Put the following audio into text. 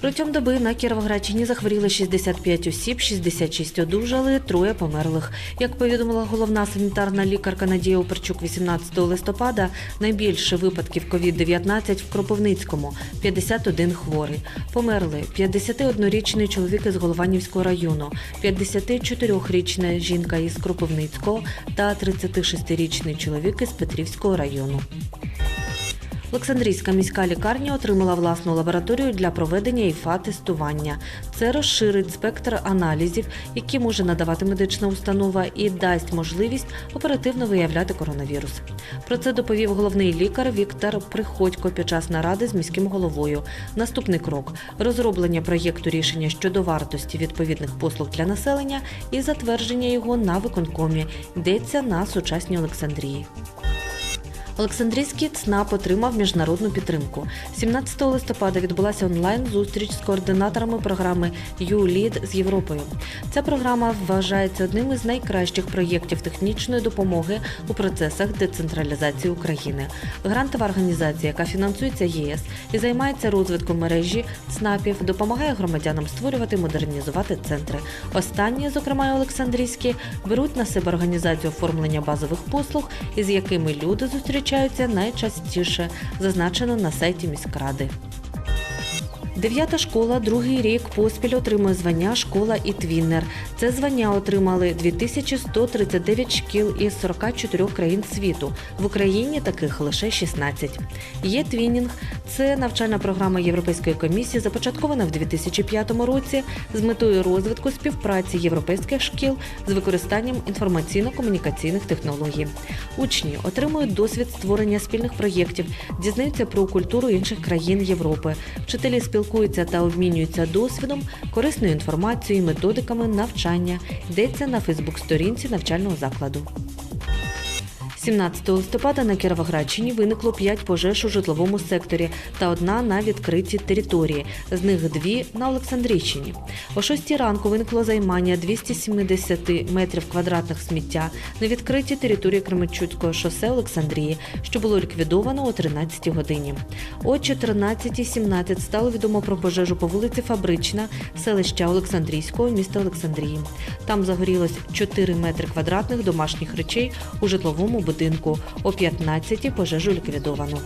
Протягом доби на Кіровоградщині захворіли 65 осіб, 66 одужали, троє померлих. Як повідомила головна санітарна лікарка Надія Оперчук 18 листопада, найбільше випадків COVID-19 в Кропивницькому – 51 хворий. Померли 51-річний чоловік із Голованівського району, 54-річна жінка із Кропивницького та 36-річний чоловік із Петрівського району. Олександрійська міська лікарня отримала власну лабораторію для проведення ІФА-тестування. Це розширить спектр аналізів, які може надавати медична установа, і дасть можливість оперативно виявляти коронавірус. Про це доповів головний лікар Віктор Приходько під час наради з міським головою. Наступний крок розроблення проєкту рішення щодо вартості відповідних послуг для населення і затвердження його на виконкомі. Йдеться на сучасній Олександрії. Олександрійський ЦНАП отримав міжнародну підтримку. 17 листопада відбулася онлайн-зустріч з координаторами програми «ЮЛІД» з Європою. Ця програма вважається одним із найкращих проєктів технічної допомоги у процесах децентралізації України. Грантова організація, яка фінансується ЄС і займається розвитком мережі ЦНАПів, допомагає громадянам створювати і модернізувати центри. Останні, зокрема і Олександрійські, беруть на себе організацію оформлення базових послуг, із якими люди зустрічаються найчастіше, зазначено на сайті міськради. Дев'ята школа другий рік поспіль отримує звання школа і твіннер. Це звання отримали 2139 шкіл із 44 країн світу. В Україні таких лише 16. Є твінінг. Це навчальна програма Європейської комісії, започаткована в 2005 році з метою розвитку співпраці європейських шкіл з використанням інформаційно-комунікаційних технологій. Учні отримують досвід створення спільних проєктів, дізнаються про культуру інших країн Європи. Вчителі спілкуються та обмінюються досвідом, корисною інформацією, методиками навчання. Йдеться на Фейсбук-сторінці навчального закладу. 17 листопада на Кіровоградщині виникло 5 пожеж у житловому секторі та одна на відкритій території. З них дві на Олександрійщині. О 6 ранку виникло займання 270 метрів квадратних сміття на відкритій території Кременчуцького шосе Олександрії, що було ліквідовано о 13 годині. О 14.17 стало відомо про пожежу по вулиці Фабрична, селища Олександрійського, міста Олександрії. Там загорілось 4 метри квадратних домашніх речей у житловому будинку. О 15-ті пожежу ліквідовано.